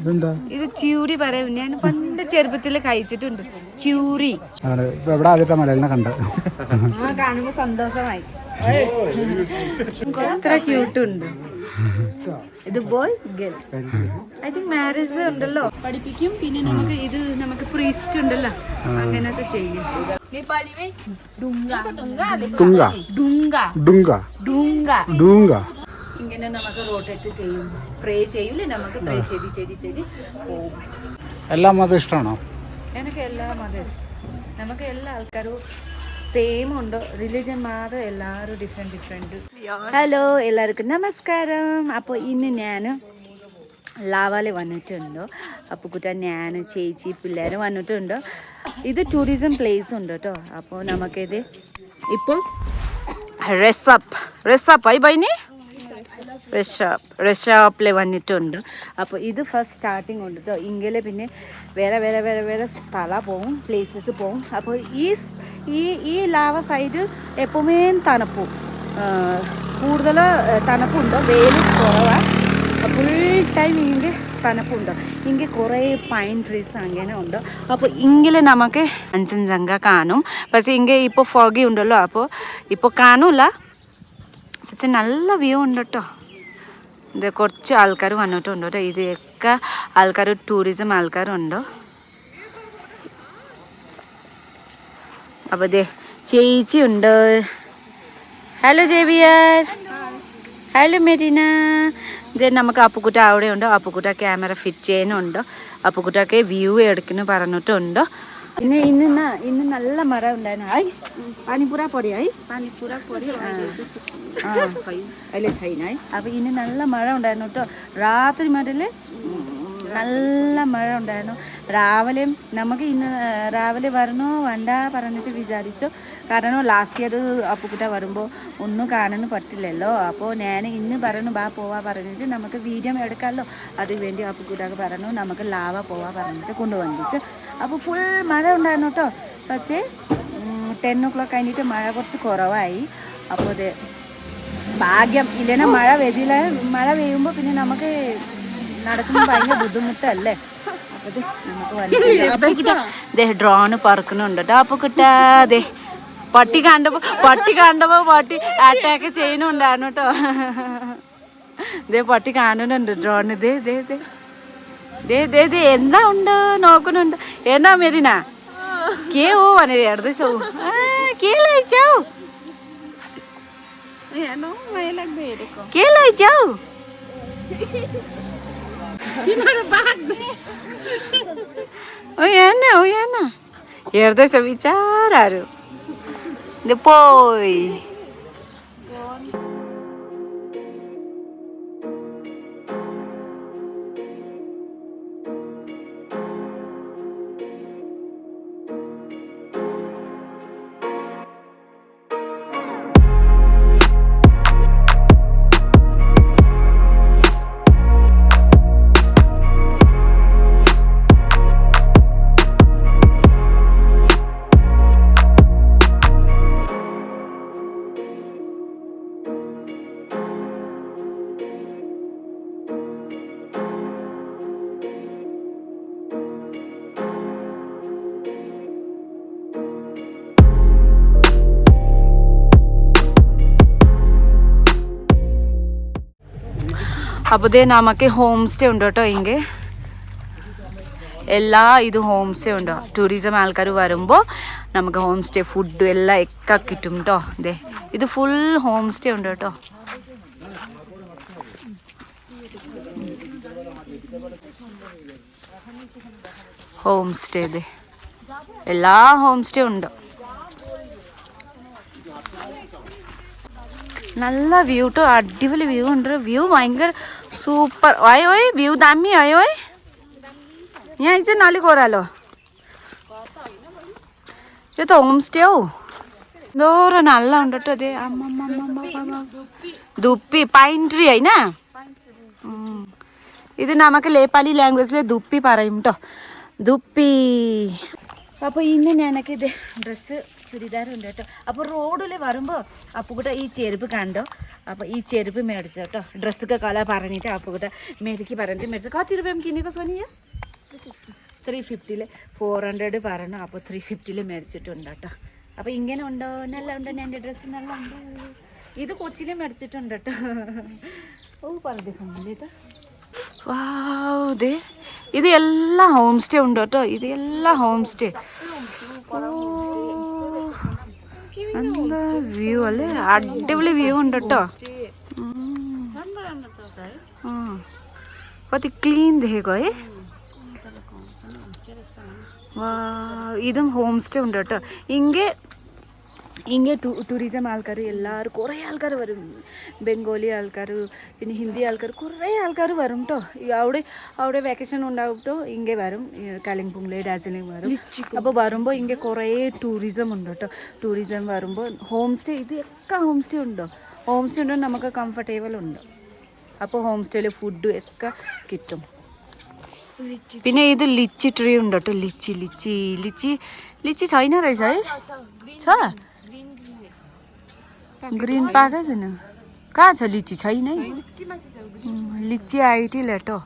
ഇതെന്താ? ഇത് ച്യൂരി പറയാം ഞാൻ പണ്ട് ചെറുപ്പത്തിൽ കഴിച്ചിട്ടുണ്ട്. ച്യൂരി എവിടെ ആദ്യത്തെ മലയാളിനെ കണ്ട. ആ കാണുമ്പോ സന്തോഷമായി. എത്ര ക്യൂട്ട് ഉണ്ട്. ഇത് boy girl I think marriage ഉണ്ടല്ലോ. പഠിപ്പിക്കും. പിന്നെ നമുക്ക് ഇത് നമുക്ക് പ്രീസ്റ്റ് ഉണ്ടല്ലോ. അങ്ങനത്തെ ചെയ്യും. ഇങ്ങനെ നമുക്ക് റോട്ടേറ്റ് ചെയ്യും. പ്രേ ചെയ്യൂലേ? നമുക്ക് പ്രേ ചെയ്ത് ചെയ്ത് ചെയ്ത് പോകും എല്ലാ മതം ഇഷ്ടമാണോ എനിക്ക് എല്ലാ മതം ഇഷ്ടം. നമുക്ക് എല്ലാ ആൾക്കാരും സെയിം ഉണ്ട്. റിലീജിയൻ മാത്രം എല്ലാവരും ഡിഫറെന്റ് ഡിഫറെന്റ് ഹലോ എല്ലാവർക്കും നമസ്കാരം. അപ്പോൾ ഇന്ന് ഞാൻ ലാവാൽ വന്നിട്ടുണ്ട്. അപ്പോൾ കുട്ട ഞാൻ ചേച്ചി പിള്ളേർ വന്നിട്ടുണ്ട്. ഇത് ടൂറിസം പ്ലേസ് ഉണ്ട് കേട്ടോ. അപ്പോൾ നമുക്കിത് ഇപ്പോൾ റെസപ്പ് റെസപ്പ് ആയി ബൈനി റെഷാപ്പ് റെഷാപ്പിൽ വന്നിട്ടുണ്ട്. അപ്പോൾ ഇത് ഫസ്റ്റ് സ്റ്റാർട്ടിങ് ഉണ്ട് കേട്ടോ ഇങ്ങനെ പിന്നെ വേറെ വേറെ വേറെ വേറെ സ്ഥലം പോവും പ്ലേസസ് പോവും. അപ്പോൾ ഈ ഈ ഈ ലാവ സൈഡ് എപ്പോഴേ തണുപ്പും. കൂടുതൽ തണുപ്പുണ്ട്. വെയിൽ കുറവാണ് ഫുൾ ടൈം ഇങ്ങനെ തണുപ്പുണ്ട്. ഇങ്ങനെ കുറേ പൈൻ ട്രീസ് അങ്ങനെ ഉണ്ട്. അപ്പോൾ ഇങ്ങനെ നമുക്ക് അഞ്ചഞ്ചങ്ക കാണും. പക്ഷേ ഇങ്ങനെ ഇപ്പോൾ ഫോഗി ഉണ്ടല്ലോ. അപ്പോൾ ഇപ്പോൾ കാണൂല. പക്ഷെ നല്ല വ്യൂ ഉണ്ട് കേട്ടോ ഇത് കുറച്ച് ആൾക്കാർ വന്നിട്ടുണ്ട് കേട്ടോ. ഇതൊക്കെ ആൾക്കാർ ടൂറിസം ആൾക്കാരുണ്ടോ അപ്പോൾ ദേ ഉണ്ട്. Hello Xavier hello Marina. ഇത് നമുക്ക് അപ്പുക്കുട്ട അവിടെ ഉണ്ട് അപ്പുക്കുട്ട ക്യാമറ ഫിറ്റ് ചെയ്യുന്നുണ്ട്. അപ്പുക്കുട്ടൊക്കെ വ്യൂ എടുക്കുന്നു പറഞ്ഞിട്ടുണ്ട്. इन्ने इन्ने न इन्ने नल्ला मर हुँदैन है पानी पुरा पऱ्यो है पानी पुरा पऱ्यो अहिले छैन है अब इन्ने नल्ला मर हुँदैन त रातरी मरेले നല്ല മഴ ഉണ്ടായിരുന്നു. രാവിലെയും നമുക്ക് ഇന്ന് രാവിലെ വരണോ വേണ്ട പറഞ്ഞിട്ട് വിചാരിച്ചു. കാരണം ലാസ്റ്റ് ഇയർ അപ്പുക്കുട്ട വരുമ്പോൾ ഒന്നും കാണാൻ പറ്റില്ലല്ലോ. അപ്പോൾ ഞാൻ ഇന്ന് പറഞ്ഞു ബാ പോവാ പറഞ്ഞിട്ട് നമുക്ക് വീഡിയോ എടുക്കാമല്ലോ അത് വേണ്ടി അപ്പുക്കുട്ടൊക്കെ പറഞ്ഞു നമുക്ക് ലാവ പോവാ പറഞ്ഞിട്ട് കൊണ്ടുവന്നിട്ട്. അപ്പോൾ ഫുൾ മഴ ഉണ്ടായിരുന്നു കേട്ടോ പക്ഷേ ടെൻ ഒ ക്ലോക്ക് കഴിഞ്ഞിട്ട് മഴ കുറച്ച് കുറവായി. അപ്പോൾ അത് ഭാഗ്യം ഇല്ലെങ്കിൽ മഴ പെയ്തില്ല. മഴ പെയ്യുമ്പോൾ പിന്നെ നമുക്ക് നടക്കുമ്പോൾ ഭയങ്കര ബുദ്ധിമുട്ടല്ലേ? ഡ്രോണ് പറക്കുന്നുണ്ട് അപ്പൊ കിട്ടാ അതെ പട്ടി കണ്ടപ്പോ പട്ടി കണ്ടപ്പോ പട്ടി അറ്റാക്ക് ചെയ്യുന്നുണ്ടായിരുന്നു കേട്ടോ ദേ പട്ടി കാണുന്നുണ്ട് ഡ്രോൺ ദേ ദേ ദേ. ദേ ദേ ദേ എന്താ ഉണ്ട്? നോക്കുന്നുണ്ട്. എന്നാ മെരിന? കേവോ വനേ അടുത്ത സോ കേലായി ചാവ് കേലായി ചാവ് Pinarabag. Uyana, oh, uyana. Oh, Yerde se bichararu. Depois. അപ്പോൾ ഇതേ നമുക്ക് ഹോം സ്റ്റേ ഉണ്ട് കേട്ടോ എങ്കിൽ എല്ലാ ഇത് ഹോം സ്റ്റേ ഉണ്ടോ. ടൂറിസം ആൾക്കാർ വരുമ്പോൾ നമുക്ക് ഹോം സ്റ്റേ ഫുഡ് എല്ലാം ഒക്കെ കിട്ടും കേട്ടോ ദേ ഇത് ഫുൾ ഹോം സ്റ്റേ ഉണ്ട് കേട്ടോ. ഹോം സ്റ്റേ ദേ. എല്ലാ ഹോം സ്റ്റേ ഉണ്ട്. നല്ല വ്യൂ കേട്ടോ അടിപൊളി വ്യൂ ഉണ്ട്. വ്യൂ ഭയങ്കര സൂപ്പർ ആയോ വ്യൂ ദാമി ആയോ ഞാൻ അയച്ച നാല് കോരാലോ ഇത് ഹോം സ്റ്റേ ഓ എന്തോരം നല്ല ഉണ്ട് ദുപ്പി പൈൻ ട്രീ ആയിന ഇത് നമുക്ക് നേപ്പാളി ലാംഗ്വേജിൽ ദുപ്പി പറയും കേട്ടോ ദുപ്പി അപ്പോൾ ഇന്ന് ഞാനൊക്കെ ഇത് ഡ്രസ്സ് ചുരിദാർ ഉണ്ട് കേട്ടോ. അപ്പോൾ റോഡിൽ വരുമ്പോൾ അപ്പുകുട്ട ഈ ചെരുപ്പ് കണ്ടോ? അപ്പോൾ ഈ ചെരുപ്പ് മേടിച്ചു കേട്ടോ. ഡ്രസ്സൊക്കെ കല പറഞ്ഞിട്ട് അപ്പുകുട്ട മേടിക്ക് പറഞ്ഞിട്ട് മേടിച്ചു. കാത്തി രൂപ കിന്നിയൊക്കെ സോനിയ? ത്രീ ഫിഫ്റ്റിയിൽ ഫോർ ഹൺഡ്രഡ് പറഞ്ഞു. അപ്പോൾ ത്രീ ഫിഫ്റ്റിയിൽ മേടിച്ചിട്ടുണ്ട് കേട്ടോ. അപ്പോൾ ഇങ്ങനെ ഉണ്ടോ? നല്ല ഉണ്ടോ എന്റെ ഡ്രസ്സ് നല്ല ഉണ്ടോ? ഇത് കൊച്ചിയിൽ മേടിച്ചിട്ടുണ്ട് കേട്ടോ. ഓ പറഞ്ഞില്ലേ ഇത്. ദേ. ഇത് എല്ലാം ഹോം സ്റ്റേ ഉണ്ട് കേട്ടോ. ഇത് എല്ലാം ഹോം സ്റ്റേ എന്താ വ്യൂ അല്ലേ? അടിപൊളി വ്യൂ ഉണ്ട് കേട്ടോ കത്തി ക്ലീൻ ദേഹോ വാ ഇതും ഹോം സ്റ്റേ ഉണ്ട് കേട്ടോ ഇங்கே ഇന്ത്യ ടൂറിസം ആൾക്കാർ എല്ലാവരും കുറേ ആൾക്കാർ വരും. ബംഗാളി ആൾക്കാർ പിന്നെ ഹിന്ദി ആൾക്കാർ കുറേ ആൾക്കാർ വരും കേട്ടോ അവിടെ അവിടെ വെക്കേഷൻ ഉണ്ടാവും കേട്ടോ ഇങ്ങ വരും. കലിംപുങ്ങിൽ ഡാർജിലിംഗ് വരും. അപ്പോൾ വരുമ്പോൾ ഇങ്ങ കുറേ ടൂറിസം ഉണ്ട് കേട്ടോ ടൂറിസം വരുമ്പോൾ ഹോം സ്റ്റേ ഇതൊക്കെ ഹോം സ്റ്റേ ഉണ്ടോ? ഹോം സ്റ്റേ ഉണ്ടോ നമുക്ക് കംഫർട്ടബിൾ ഉണ്ട്. അപ്പോൾ ഹോം സ്റ്റേയിൽ ഫുഡും ഒക്കെ കിട്ടും. പിന്നെ ഇത് ലിച്ചി ട്രീ ഉണ്ട് കേട്ടോ litchi litchi litchi litchi China rice ആയി ग्रिन पाएकै छैन। कहाँ छ लिची? छैन लिची आयो ती लेटो?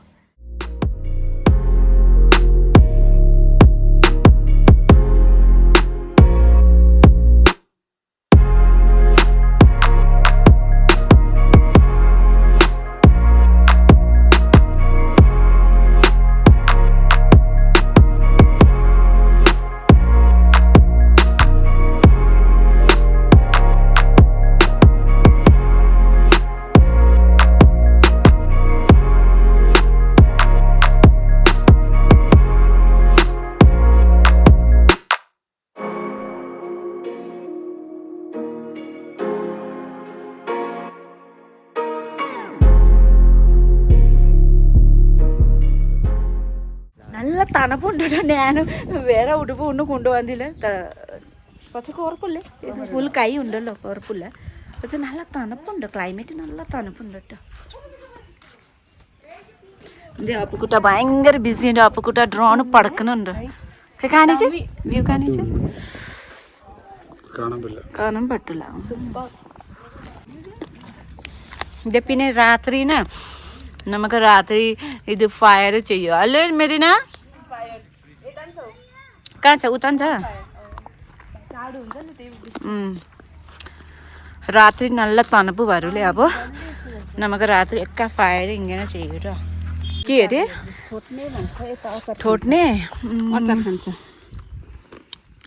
കേട്ടോ ഞാൻ വേറെ ഉടുപ്പ് ഒന്നും കൊണ്ടുവന്നില്ല പക്ഷെ കുഴപ്പമില്ല ഇത് ഫുൾ കൈ ഉണ്ടല്ലോ കുഴപ്പമില്ല പക്ഷെ നല്ല തണുപ്പുണ്ട് ക്ലൈമറ്റ് നല്ല തണുപ്പുണ്ട് കേട്ടോ. എന്തേ അപ്പുക്കുട്ട ഭയങ്കര ബിസി ഉണ്ട്. അപ്പുക്കുട്ട ഡ്രോൺ പടക്കുന്നുണ്ട്. കാണിച്ച്. വ്യൂ കാണിച്ച്. കാണാൻ പറ്റില്ല കാണാൻ പറ്റില്ല. ഇത് പിന്നെ രാത്രിനാ. നമുക്ക് രാത്രി ഇത് ഫയർ ചെയ്യോ അല്ലേ മെരീന? കാച്ച ഉത്താഞ്ച രാത്രി നല്ല തണുപ്പ് വരൂലേ അപ്പോൾ നമുക്ക് രാത്രി ഒക്കെ ഫയർ ഇങ്ങനെ ചെയ്യും കേട്ടോ കേര് ठोटने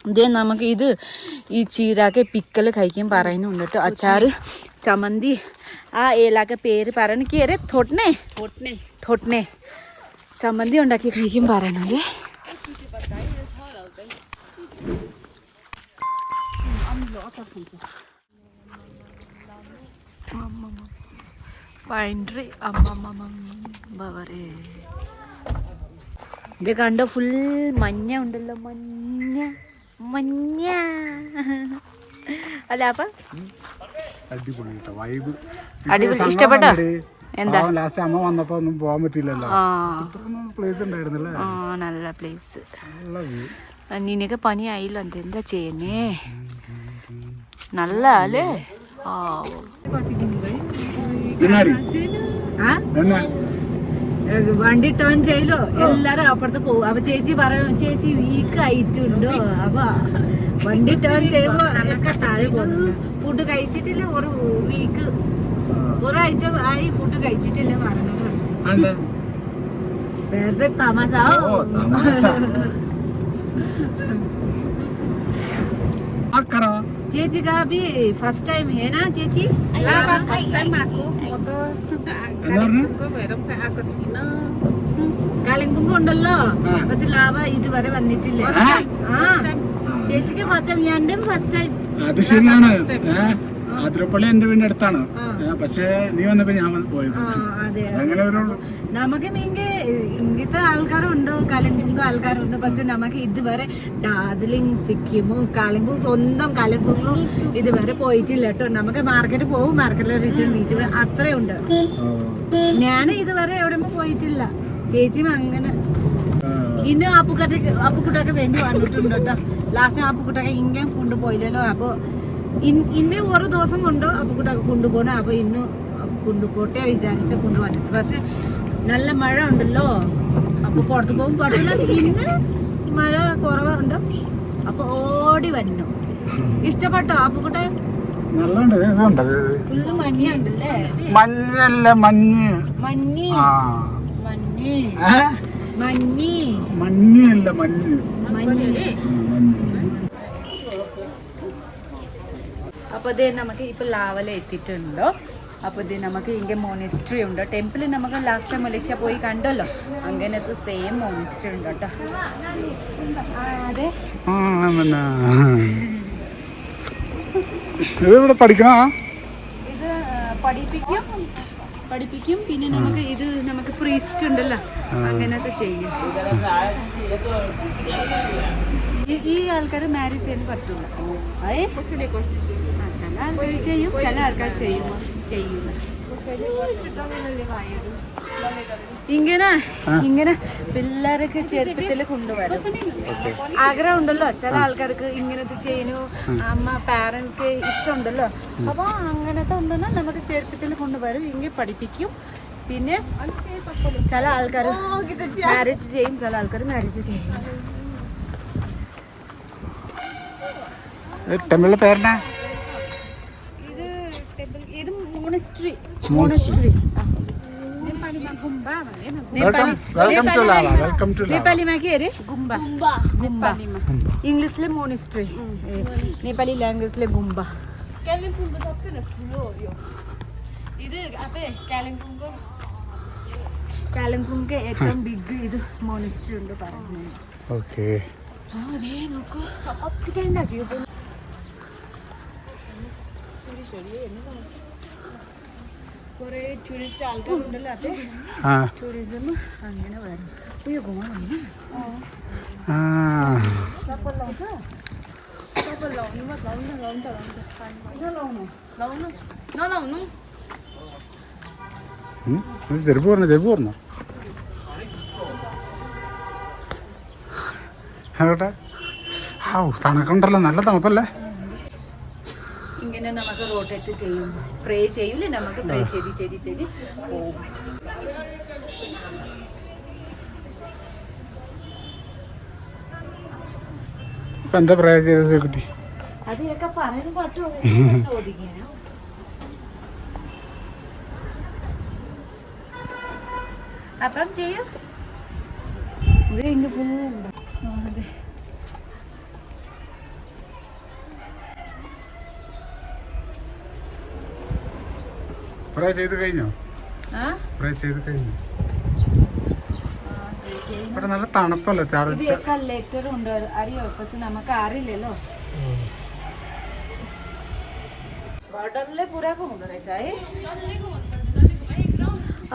ഇതേ നമുക്ക് ഇത് ഈ ചീരാക്കെ പിക്കൽ കഴിക്കാൻ പറയുന്നുണ്ട് കേട്ടോ അച്ചാറ് ചമന്തി ആ ഏലാക്ക പേര് പറയണ കേരെ തൊട്ടനെ തൊട്ടനെ ചമ്മന്തി ഉണ്ടാക്കി കഴിക്കും പറയണല്ലേ പൈൻട്രി അമ്മമ്മേ ഇത് കണ്ട ഫുൾ മഞ്ഞ ഉണ്ടല്ലോ മഞ്ഞ മഞ്ഞ. അല്ല അപ്പൊ? അടിപൊളി കേട്ടോ വൈബ് അടിപൊളി. ഇഷ്ടപ്പെട്ടോ? എന്താ? ലാസ്റ്റ് അമ്മ വന്നപ്പോ ഒന്നും പോകാൻ പറ്റില്ലല്ലോ പ്ലേസ് ഉണ്ടായിരുന്നല്ലേ. ആ നല്ല പ്ലേസ് നിനക്ക് പനിയായില്ലോ എന്താ ചെയ്യുന്നേ? നല്ല അല്ലേ ആ. ആ? എന്നാ? വണ്ടി ടേൺ ചെയ്യലോ എല്ലാരും അപ്പുറത്ത് പോകും അപ്പൊ ചേച്ചി പറയണു ചേച്ചി വീക്ക് ആയിട്ടുണ്ടോ? അപ്പൊ വണ്ടി ടേൺ ചെയ്യുമ്പോ ഒക്കെ താഴെ പോകുന്നു ഫുഡ് കഴിച്ചിട്ടില്ല? ഒരു വീക്ക് ഒരാഴ്ച ആയി ഫുഡ് കഴിച്ചിട്ടില്ല പറഞ്ഞത് എന്താ വെറുതെ തമാശ. അക്കറ ഗാബി ഫസ്റ്റ് ടൈം है ചേച്ചി എന്താ ഉണ്ടല്ലോ? പക്ഷെ ലാഭ ഇതുവരെ വന്നിട്ടില്ല. ചേച്ചിക്ക് ഫസ്റ്റ് ടൈം രണ്ടും ഫസ്റ്റ് ടൈം അത് ശരിയാണ്. ആതിരപ്പള്ളി എന്റെ വീടിന്റെ അടുത്താണ്. പക്ഷേ നീ വന്നപ്പോ ഞാൻ പോയത് അങ്ങനെ വരുള്ളൂ നമുക്ക് ഇങ്ങനെ ഇങ്ങനത്തെ ആൾക്കാരുണ്ട്? കാലിംപുങ്ക ആൾക്കാരുണ്ട്? പക്ഷെ നമുക്ക് ഇതുവരെ ഡാർജിലിംഗ് സിക്കിമും കലങ്കും സ്വന്തം കലങ്കുങ്ങും ഇതുവരെ പോയിട്ടില്ല കേട്ടോ. നമുക്ക് മാർക്കറ്റ് പോകും മാർക്കറ്റിൽ റിട്ടേൺ വീട്ടിൽ അത്രയുണ്ട്. ഞാൻ ഇതുവരെ എവിടെയും പോയിട്ടില്ല. ചേച്ചിയും അങ്ങനെ. ഇന്നും അപ്പുക്കുട്ടക്ക് അപ്പുക്കുട്ടൊക്കെ വേണ്ടി വന്നിട്ടുണ്ട് കേട്ടോ. ലാസ്റ്റ് അപ്പുക്കുട്ടൊക്കെ ഇങ്ങനെ കൊണ്ടുപോയില്ലല്ലോ. അപ്പൊ ഇൻ- ഇന്ന് ഒരു ദിവസം കൊണ്ട് അപ്പുക്കുട്ടൊക്കെ കൊണ്ടുപോകണം? അപ്പൊ ഇന്ന് കൊണ്ടുപോട്ടെ വിചാരിച്ച കൊണ്ടുവന്നത്. പക്ഷെ നല്ല മഴ ഉണ്ടല്ലോ. അപ്പൊ പുറത്ത് പോകും കുഴപ്പമില്ല. ഇന്ന് മഴ കുറവുണ്ട്. അപ്പൊ ഓടി വന്നു ഇഷ്ടപ്പെട്ടോ അപ്പുക്കുട്ടെ നല്ലുണ്ട് ഇതുണ്ട്. ഫുള്ള് മഞ്ഞുണ്ടല്ലേ മഞ്ഞല്ല മഞ്ഞ്. മഞ്ഞ്. ആ. മഞ്ഞ്. ഏ? മഞ്ഞ്. മഞ്ഞല്ല മഞ്ഞ്. മഞ്ഞ്. മഞ്ഞ്. അപ്പോൾ ഇത് നമുക്ക് ഇപ്പോൾ ലാവല എത്തിയിട്ടുണ്ടോ? അപ്പോൾ ഇത് നമുക്ക് ഇങ്ങനെ മോണിസ്റ്ററി ഉണ്ട്. ടെമ്പിൾ നമുക്ക് ലാസ്റ്റ് ടൈം മലേഷ്യ പോയി കണ്ടല്ലോ. അങ്ങനത്തെ സെയിം മോണിസ്റ്ററി ഉണ്ട് കേട്ടോ. അതെ. ഇത് ഇവിടെ പഠിക്കണ? ഇത് പഠിപ്പിക്കും. പഠിപ്പിക്കും. പിന്നെ നമുക്ക് ഇത് നമുക്ക് പ്രീസ്റ്റ് ഉണ്ടല്ലോ. അങ്ങനത്തെ ചെയ്യും. ഈ- ആൾക്കാർ മാരേജ് ചെയ്യാൻ പറ്റില്ല ചില ആൾക്കാർ ചെയ്യും ചില ആൾക്കാർ ചെയ്യും ചെയ്യില്ല ഇങ്ങനെ ഇങ്ങനെ പിള്ളേരൊക്കെ ചെറുപ്പത്തിൽ കൊണ്ടുവരും. ആഗ്രഹം ഉണ്ടല്ലോ ചില ആൾക്കാർക്ക് ഇങ്ങനത്തെ ചെയ്യുന്നു അമ്മ പാരൻസ് ഇഷ്ടമുണ്ടല്ലോ. അപ്പോൾ അങ്ങനത്തെ ഉണ്ടെന്നാ നമുക്ക് ചെറുപ്പത്തിൽ കൊണ്ടുവരും ഇങ്ങനെ പഠിപ്പിക്കും. പിന്നെ ചില ആൾക്കാർ മാരേജ് ചെയ്യും ചില ആൾക്കാർ മാരേജ് ചെയ്യും. ടെമ്പിളിലെ പേരെന്നാ? monastery monastery welcome welcome to Lala welcome to Lala नेपालीमा के अरे गुम्बा गुम्बा इङ्ग्लिसले मोनिस्ट्री नेपाली ल्याङ्ग्वेजले गुम्बा कालिम्पोङको सबसे ठुलो हो यो ഇത് അപ്പേ കാലിംപോങ്ക കാലിംപോങ്ക ഏറ്റവും ബിഗ് ഇത് മോണിസ്റ്ററി ഉണ്ട് പറയുന്നത് ഓക്കെ ആ അതെ നോക്കൂ കത്തി ഉണ്ടാക്കിയോ കുറേ ടൂറിസ്റ്റ് ആൾക്കാരുണ്ടല്ലോ ടൂറിസം അങ്ങനെ വരും. ആ. ചെരുപ്പ് പറഞ്ഞ ചെരുപ്പ് പറഞ്ഞോ? തണുക്കുണ്ടല്ലോ നല്ല തണുപ്പല്ലേ? ഇങ്ങനെ നമുക്ക് റോട്ടേറ്റ് ചെയ്യും. പ്രേ ചെയ്യൂലേ? നമുക്ക് പ്രേ ചെയ്ത് ചെയ്ത് ചെയ്ത് പോകും ഇപ്പൊ എന്താ പ്രേ ചെയ്തത് കുട്ടി അതൊക്കെ പറയാൻ പറ്റുമോ ചോദിക്കാനോ. അപ്പം ചെയ്യൂ. ഇത് ഇങ്ങ് പോകുന്നുണ്ട് അതെ പ്രേ ചെയ്ത് കഴിഞ്ഞോ? പ്രേ ചെയ്ത് കഴിഞ്ഞു? ഇവിടെ നല്ല തണുപ്പല്ലേ? ചാർജ് ചർച്ച ഒക്കെ ലെറ്റർ ഉണ്ട് അറിയോ പക്ഷെ നമുക്ക് അറിയില്ലല്ലോ. ബോർഡറിലെ പൂരാ പോകുന്നുണ്ടോ സായി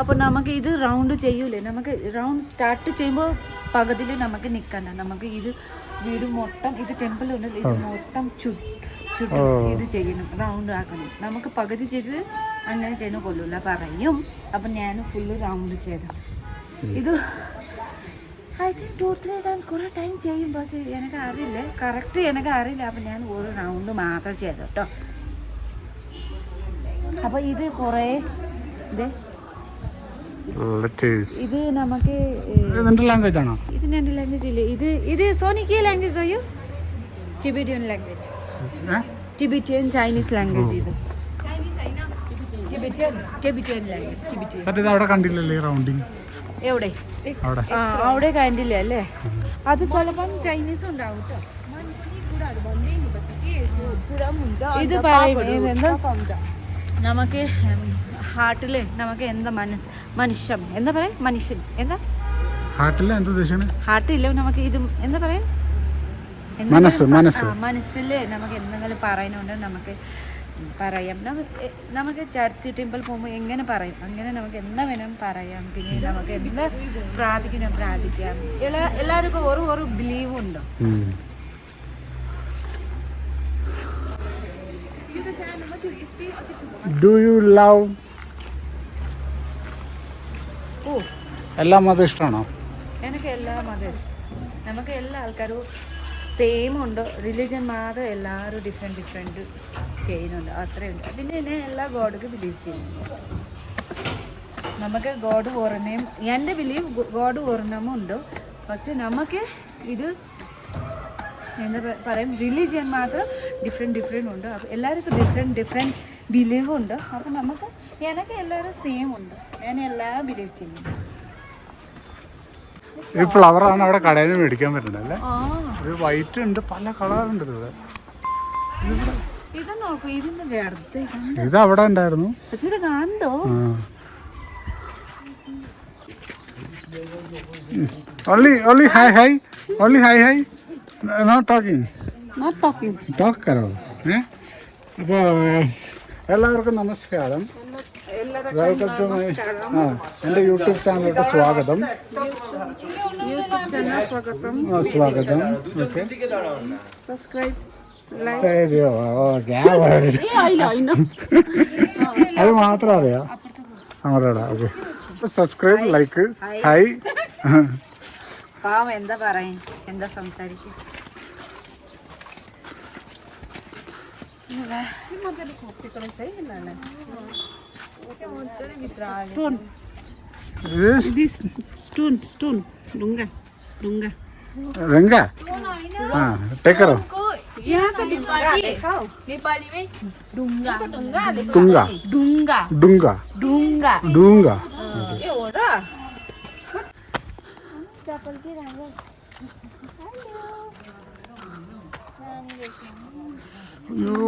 അപ്പോൾ നമുക്ക് ഇത് റൗണ്ട് ചെയ്യൂലേ? നമുക്ക് റൗണ്ട് സ്റ്റാർട്ട് ചെയ്യുമ്പോൾ പകുതിയിൽ നമുക്ക് നിക്കണ്ട. നമുക്ക് ഇത് വീട് മൊത്തം ഇത് ടെമ്പിൾ ഉണ്ട് ഇത് മൊത്തം ചു ചുറ്റും ഇത് ചെയ്യണം. റൗണ്ട് ആക്കണം. നമുക്ക് പകുതി ചെയ്ത് അങ്ങനെ ചെയ്യുന്ന കൊള്ളൂല പറയും. അപ്പം ഞാൻ ഫുള്ള് റൗണ്ട് ചെയ്ത. ഇത് I think two three times കുറേ ടൈം ചെയ്യും പക്ഷേ എനിക്ക് അറിയില്ല കറക്റ്റ് എനിക്ക് അറിയില്ല അപ്പം ഞാൻ ഒരു റൗണ്ട് മാത്രം ചെയ്തു കേട്ടോ അപ്പോൾ ഇത് കുറേ ഇത് ഇത് നമുക്ക് നിന്റെ ലാംഗ്വേജ് ആണോ? ഇത് എന്റെ ലാംഗ്വേജ് ഇല്ലേ? ഇത് ഇത് സോനിക്ക് ലാംഗ്വേജ് ആയോ? Tibetan language? Tibetan Chinese language ഇത്. അവിടെ കണ്ടില്ലല്ലേ റൗണ്ടിങ് എവിടെ? അവിടെ. കണ്ടില്ല അല്ലേ? അത് ചിലപ്പം ചൈനീസ് ഉണ്ടാവും ഇത് പറയും നമുക്ക് ഹാർട്ടിൽ നമുക്ക് എന്താ മനസ് മനുഷ്യം? എന്താ പറയാ? മനുഷ്യൻ. എന്താ? ഹാർട്ടില്ല എന്താ ഹാർട്ടില്ല നമുക്ക് ഇത് എന്താ പറയാ? മനസ്സ്, മനസ്സ്. മനസ്സിൽ നമുക്ക് എന്തെങ്കിലും പറയുന്നുണ്ട് നമുക്ക് പറയാം. നമുക്ക് ചർച്ച് ടെമ്പിൾ പോകുമ്പോൾ എങ്ങനെ പറയും? അങ്ങനെ നമുക്ക് എന്താ വേണം പറയാം. പിന്നെ നമുക്ക് എന്താ പ്രാർത്ഥിക്കണം പ്രാർത്ഥിക്കാം. എല്ലാ എല്ലാവർക്കും ഓരോ ഓരോ ബിലീവ് ഉണ്ടോ? ഡു യു ലവ് എല്ലാ മതം ഇഷ്ടമാണോ? എനിക്ക് എല്ലാ മതം ഇഷ്ടം. നമുക്ക് എല്ലാ ആൾക്കാരും സെയിം ഉണ്ട്. റിലീജിയൻ മാത്രം എല്ലാവരും ഡിഫറെന്റ് ഡിഫറെന്റ് ചെയ്യുന്നുണ്ട്. അത്രയുണ്ട് പിന്നെ എന്നെ എല്ലാ ഗോഡ്ക്ക് ബിലീവ് ചെയ്യുന്നു നമുക്ക് ഗോഡ് ഓർണയും എന്റെ ബിലീവ് ഗോഡ് ഓർണമും ഉണ്ട്. പക്ഷെ നമുക്ക് ഇത് എന്താ പറയും? റിലീജിയൻ മാത്രം ഡിഫറെന്റ് ഡിഫറെന്റ് ഉണ്ട്. അപ്പോൾ എല്ലാവർക്കും ഡിഫറെന്റ് ഡിഫറെന്റ് ബിലീവ് ഉണ്ട്. അപ്പോൾ നമുക്ക് എനിക്ക് എല്ലാവരും സെയിം ഉണ്ട്. ഞാൻ എല്ലാം ബിലീവ് ചെയ്യുന്നു ഈ ഫ്ലവറാണ് അവിടെ കടയിൽ നിന്ന് മേടിക്കാൻ പറ്റുന്നത് അല്ലേ? ഇത് വൈറ്റ് ഉണ്ട് പല കളറുണ്ട് ഇവിടെ ഇത്. അവിടെ ഉണ്ടായിരുന്നു. കണ്ടോ? Only hi hi only hi hi not talking not talking talk കരോ? ഏ? അപ്പോൾ എല്ലാവർക്കും നമസ്കാരം. വെൽക്കം ടു മൈ ആ എന്റെ യൂട്യൂബ് ചാനലിലോട്ട് സ്വാഗതം. സ്വാഗതം. ആ സ്വാഗതം. ഓക്കെ. സബ്സ്ക്രൈബ് അത് മാത്രം അറിയാം. അങ്ങോട്ടാ ഓക്കെ. സബ്സ്ക്രൈബ് ലൈക്ക് ഹൈ പാവം എന്താ പറയും? എന്താ സംസാരിക്കും? स्टोन दिस स्टोन स्टोन डूँगा डूँगा रंगा हाँ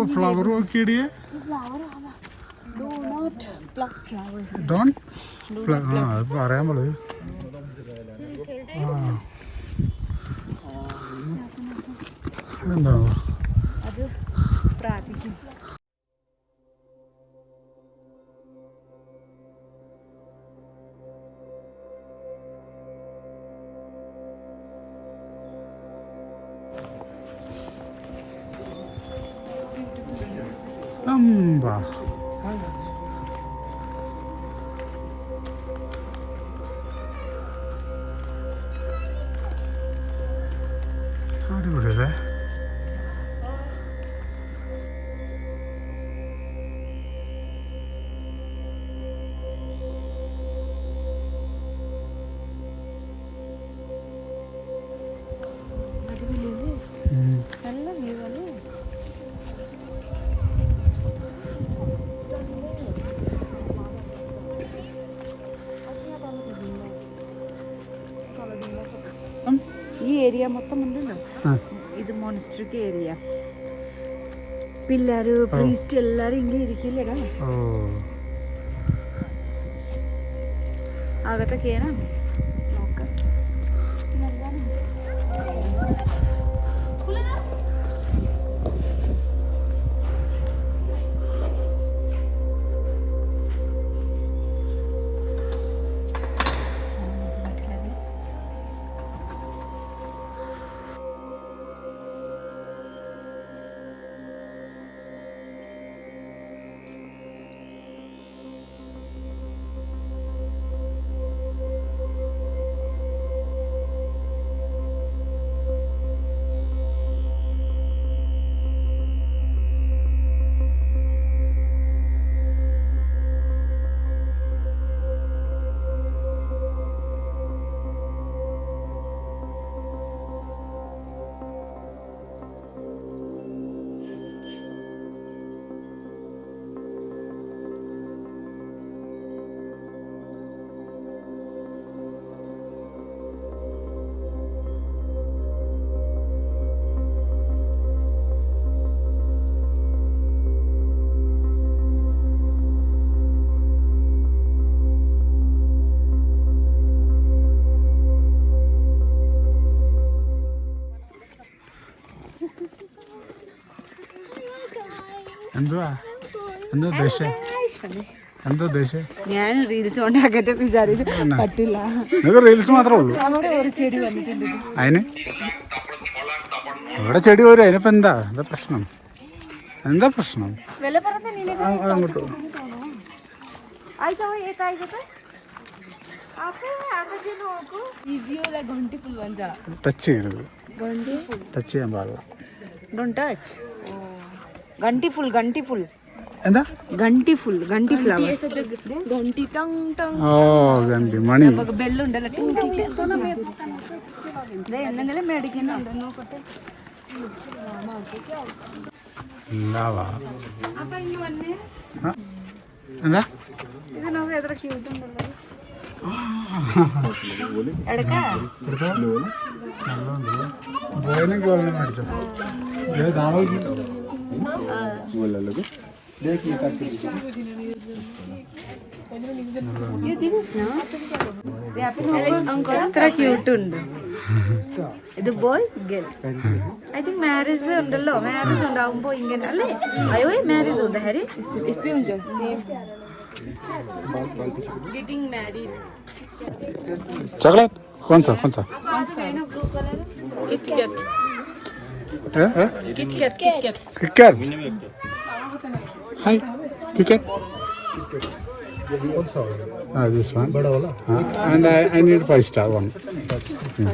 फ्लावर फ्लावर ഡോൺ ആ അത് പറയാൻ പോളത് എന്താണോ അത് പ്രാർത്ഥിക്കും. അമ്പാ. ഈ ഏരിയ മൊത്തം ഉണ്ടല്ലോ. ഇത് മോണിസ്റ്ററിക്ക് ഏരിയ പിള്ളേര് പ്രീസ്റ്റ് എല്ലാരും ഇങ്ങനെ ഇരിക്കില്ലടാ. ഓ. എന്തുവാ? എന്താ ദശ എന്താ ദശ ഞാൻ റീൽസ് ഉണ്ടാക്കട്ടെ വിചാരിച്ചു. പറ്റില്ല. നിങ്ങൾക്ക് റീൽസ് മാത്രമേ ഉള്ളൂ? അവിടെ ഒരു ചെടി വന്നിട്ടുണ്ട്. അതിന്? ഇവിടെ ചെടി വരും? അതിനിപ്പോ എന്താ? എന്താ പ്രശ്നം? എന്താ പ്രശ്നം? അങ്ങോട്ട് ടച്ച് ചെയ്യരുത്. ടച്ച് ചെയ്യാൻ പാടില്ല. ഡോണ്ട് ടച്ച് ഗണ്ടി ഫുൾ ഗണ്ടി ഫുൾ എന്താ? ഗണ്ടി ഫുൾ ഗണ്ടി ഫ്ലവർ ഓ ഗണ്ടി മണി. നമുക്ക് ബെല്ലുണ്ടല്ലോ ടിങ് ടിങ് ദേ എന്തെങ്കിലും മേടിക്കുന്നുണ്ടോ? നോക്കട്ടെ. ആ, എന്താ? ഇത് നോക്ക് എത്ര ക്യൂട്ട് ഉണ്ടല്ലോ. എടുക്കാ? ബോയിനും ഗോളിനും മേടിച്ചോ ഇത് നാളെ എത്ര ക്യൂട്ട് ഉണ്ട് ഇത് boy girl I think marriage ഉണ്ടല്ലോ മാരേജ് ഉണ്ടാവുമ്പോ ഇങ്ങനെ അല്ലേ അയ്യോ മാരേജ് ഉണ്ട് ഹരി ഗെറ്റിംഗ് മാരീഡ് ചോക്ലേറ്റ് कौन सा कौन सा किट कैट है है kit cat kit cat kicker hi kicker Ah, this one. Bada wala. and I, I need five star one. Hmm.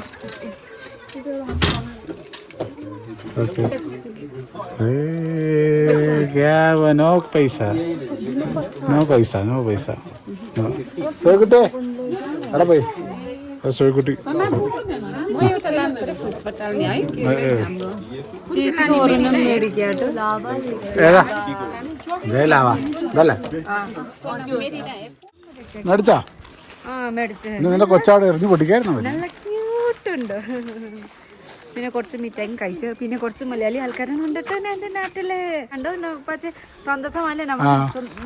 Okay. Hey, क्या वो नो पैसा नो पैसा नो पैसा no. സോയിക്കുട്ടി എടാ പോയി സോയിക്കുട്ടി ചേച്ചിക്ക് ഒരെണ്ണം മേടിക്കാട്ടോ. ഏതാ? ഇതേ ലാവാ. ഇതല്ലേ? മേടിച്ചാ? നിന്റെ കൊച്ചാട് എറിഞ്ഞു പൊട്ടിക്കായിരുന്നു? നല്ല ക്യൂട്ട് ഉണ്ട്. പിന്നെ കുറച്ച് മിഠായി കഴിച്ചു പിന്നെ കുറച്ച് മലയാളി ആൾക്കാരും കണ്ടിട്ട് എന്റെ നാട്ടിൽ കണ്ടോ? പക്ഷേ സന്തോഷമല്ലേ നമ്മൾ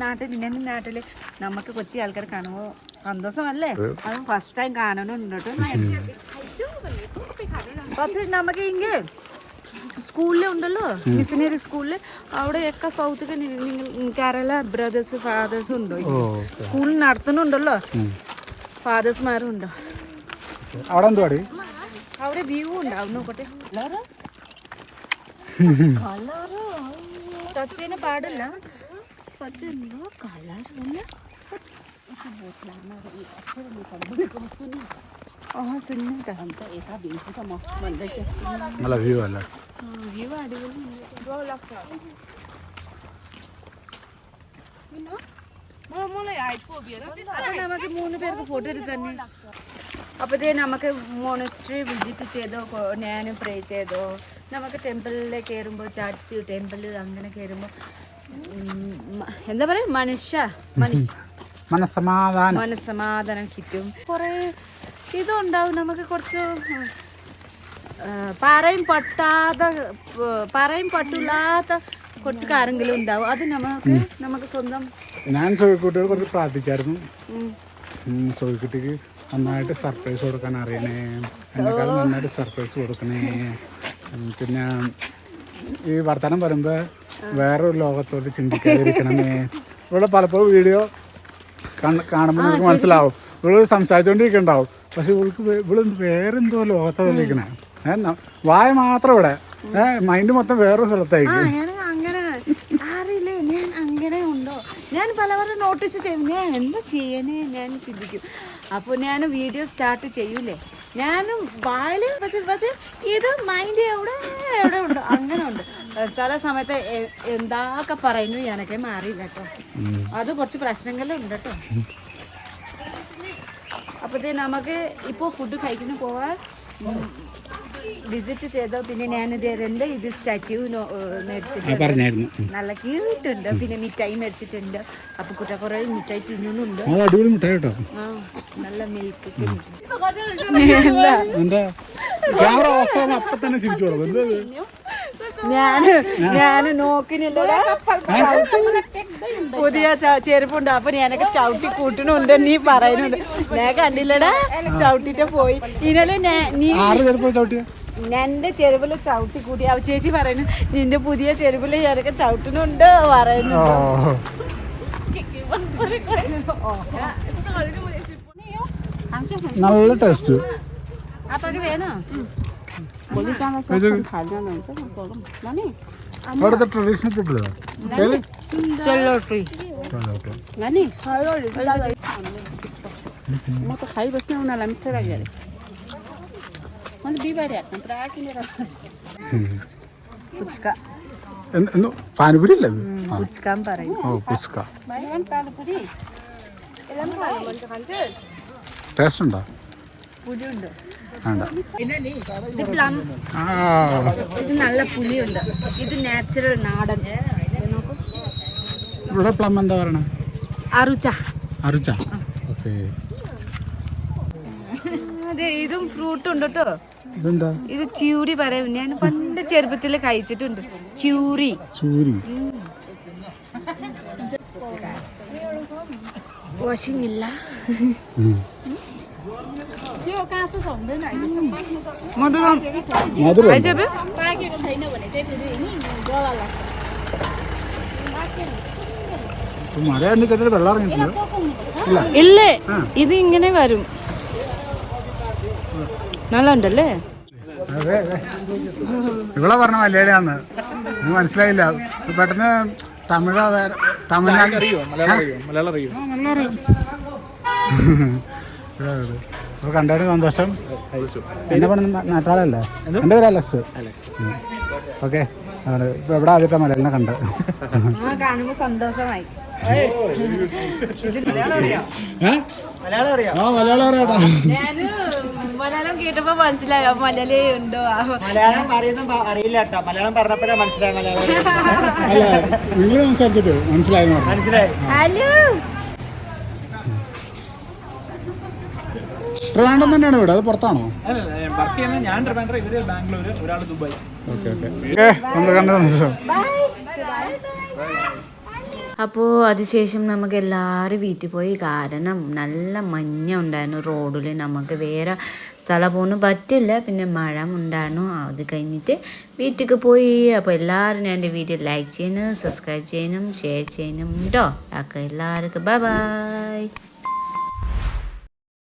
നാട്ടിൽ നിന്നെ നാട്ടിൽ നമുക്ക് കൊച്ചി ആൾക്കാർ കാണുമ്പോൾ സന്തോഷമല്ലേ? അത് ഫസ്റ്റ് ടൈം കാണണമെന്നുണ്ട് കേട്ടോ. പക്ഷേ നമുക്ക് ഇങ്ങനെ സ്കൂളിൽ ഉണ്ടല്ലോ? മിഷനറി സ്കൂളിൽ അവിടെയൊക്കെ സൗത്ത് കേരള ബ്രദേഴ്സ് ഫാദേഴ്സും ഉണ്ടോ? സ്കൂളിൽ നടത്തുന്നുണ്ടല്ലോ? ഫാദേഴ്സ്മാരും ഉണ്ടോ അവിടെ എന്തുവാടി? അവിടെ വ്യൂ ഉണ്ടാവും. നോക്കട്ടെ. ടച്ച് ചെയ്യാൻ പാടില്ല. പക്ഷെ എന്തോ കളറല്ല ആ സുന്നിത നല്ല വ്യൂ അല്ല? വ്യൂ അടിപൊളി അപ്പൊ നമുക്ക് മൂന്ന് പേർക്ക് ഫോട്ടോ എടുത്തന്നെ അപ്പോഴത്തേ നമുക്ക് മോണസ്ട്രി വിസിറ്റ് ചെയ്തോ ഞാൻ പ്രേ ചെയ്തോ? നമുക്ക് ടെമ്പിളിൽ കയറുമ്പോൾ ചർച്ച് ടെമ്പിൾ അങ്ങനെ കയറുമ്പോൾ എന്താ പറയുക മനുഷ്യ മനസ്സമാധാനം. മനസ്സമാധാനം കിട്ടും. കുറേ ഇതുണ്ടാവും നമുക്ക് കുറച്ച് പറയും പറ്റാത്ത പ- പറയും പട്ടില്ലാത്ത കുറച്ച് കാര്യങ്ങളും ഉണ്ടാവും. അത് നമുക്ക് നമുക്ക് സ്വന്തം ഞാൻ സോയിക്കുട്ടിയോട് കുറച്ച് പ്രാർത്ഥിച്ചായിരുന്നു. സോയിക്കുട്ടിക്ക് നന്നായിട്ട് സർപ്രൈസ് കൊടുക്കാൻ അറിയണേ. എന്നെക്കാളും നന്നായിട്ട് സർപ്രൈസ് കൊടുക്കണേ. പിന്നെ ഈ വർത്തമാനം പറയുമ്പോൾ വേറൊരു ലോകത്തോട്ട് ചിന്തിക്കാതിരിക്കണമേ. ഇവിടെ പലപ്പോഴും വീഡിയോ കാണുമ്പോൾ നമുക്ക് മനസ്സിലാവും. ഇവിടെ സംസാരിച്ചുകൊണ്ടിരിക്കണ്ടാവും പക്ഷെ ഇവൾക്ക് ഇവിടെ വേറെന്തോ ലോകത്താണ് ഇരിക്കണേ ഏഹ് വായ മാത്രം ഇവിടെ. ഏഹ് മൈൻഡ് മൊത്തം വേറൊരു സ്ഥലത്തായിരിക്കും. ഞാൻ പലവരും നോട്ടീസ് ചെയ്യും. ഞാൻ എന്താ ചെയ്യണേ? ഞാൻ ചിന്തിക്കും. അപ്പോൾ ഞാൻ വീഡിയോ സ്റ്റാർട്ട് ചെയ്യൂലേ? ഞാനും വായിൽ പക്ഷെ പക്ഷെ ഇത് മൈൻഡ് എവിടെ? എവിടെ ഉണ്ട്? അങ്ങനെ ഉണ്ട്. ചില സമയത്ത് എന്താക്കെ പറയുന്നു എനക്കെ മാറിയില്ല കേട്ടോ. അത് കുറച്ച് പ്രശ്നങ്ങളുണ്ട് കേട്ടോ. അപ്പോഴത്തേ നമുക്ക് ഇപ്പോൾ ഫുഡ് കഴിക്കുന്നു പോവാൻ വിസിറ്റ് ചെയ്തോ. പിന്നെ ഞാനിത് രണ്ട് ഇത് സ്റ്റാച്യു മേടിച്ചിട്ടുണ്ട് നല്ല ക്യൂട്ട് ഉണ്ട്. പിന്നെ മിഠായി മേടിച്ചിട്ടുണ്ട്. അപ്പൊ കുട്ട കുറെ മിഠായി തിന്നുന്നുണ്ട്. നല്ല മിൽക്ക് ക്യാമറ ഓഫ് ആകുമ്പോൾ അപ്പം തന്നെ ചിരിച്ചു എന്താ? ഞാൻ ഞാൻ നോക്കിനില്ലടാ. പുതിയ ചെരുപ്പുണ്ട്. അപ്പൊ ഞാനൊക്കെ ചവിട്ടി കൂട്ടണുണ്ട് നീ പറയുന്നുണ്ട്. ഞാൻ കണ്ടില്ലടാ. ചവിട്ടിട്ട് പോയി. ഇന്നലെ നീ എന്റെ ചെരുവിൽ ചവിട്ടി കൂട്ടി. അവ ചേച്ചി പറയുന്നു നിന്റെ പുതിയ ചെരുവിൽ ഞാനൊക്കെ ചവിട്ടുന്നുണ്ട് പറയുന്നു. ഓ. നല്ല ടേസ്റ്റ്. അപ്പൊ പാനിപുരി അല്ലേ ഓ പുസ്ക. ടേസ്റ്റ് ഉണ്ടോ വേണ്ട. ഇത് പ്ലം. ഇത് നല്ല പുളിയുണ്ട്. ഇത് നാച്ചുറൽ നാടൻ. ഇവിടെ പ്ലം എന്താ പറയണേ? അറുച്ച. അറുച്ച. ഓക്കെ. അതെ ഇതും ഫ്രൂട്ട് ഉണ്ട് കേട്ടോ ഇതെന്താ? ഇത് ച്യൂരി പറയാം. ഞാൻ പണ്ട് ചെറുപ്പത്തിൽ കഴിച്ചിട്ടുണ്ട്. ച്യൂരി ചൂരി വാഷിംഗ് ഇല്ല. ഇറങ്ങിയിട്ടുണ്ട് ഇല്ല? ഇല്ലേ ഇത് ഇങ്ങനെ വരും. നല്ല ഉണ്ടല്ലേ ഇവിടെ പറഞ്ഞ മലയാളിയാന്ന്. മനസ്സിലായില്ല. പെട്ടെന്ന് തമിഴോ വേറെ തമിഴ്നാട് മലയാളം അറിയോ? മലയാളം അറിയോ? അറിയും ഇവിടെ ഇവിടെ. ഇവിടെ കണ്ടതിന് സന്തോഷം. എന്റെ പണി നാട്ടാളല്ലേ എന്റെ പേര് അലക്സ്. ഓക്കെ. എവിടെ ആദ്യത്തെ മലയാളിനെ കണ്ട് സന്തോഷമായി? ആ മലയാളം അറിയാട്ടോ മലയാളം കേട്ടപ്പോ മനസ്സിലായോ. മലയാളി ഉണ്ടോ? ആ, മലയാളം പറയുന്ന അറിയില്ല കേട്ടോ. മലയാളം പറഞ്ഞപ്പോഴേ മനസ്സിലായ മലയാളം അല്ല നിങ്ങൾ സംസാരിച്ചിട്ട് മനസ്സിലായോ മനസ്സിലായി. ഹലോ. ട്രിവാൻഡ്രം തന്നെയാണ് ഇവിടെ അത് പുറത്താണോ? വർക്ക് ചെയ്യുന്ന ഞാൻ ട്രിവാൻഡ്രം ഇവർ ബാംഗ്ലൂർ ഒരാൾ ദുബായ്. ഓക്കെ ഓക്കെ ഓക്കെ നമ്മൾ കണ്ട സന്തോഷം അപ്പോൾ അതിനുശേഷം നമുക്ക് എല്ലാവരും വീട്ടിൽ പോയി. കാരണം നല്ല മഞ്ഞ ഉണ്ടായിരുന്നു റോഡിൽ നമുക്ക് വേറെ സ്ഥലം പോകുന്നു പറ്റില്ല. പിന്നെ മഴ ഉണ്ടായിരുന്നു. അത് കഴിഞ്ഞിട്ട് വീട്ടിലേക്ക് പോയി. അപ്പോൾ എല്ലാവരും എന്റെ വീഡിയോ ലൈക്ക് ചെയ്യുന്നു സബ്സ്ക്രൈബ് ചെയ്യാനും ഷെയർ ചെയ്യാനും കേട്ടോ അപ്പോൾ എല്ലാവർക്കും ബൈ ബൈ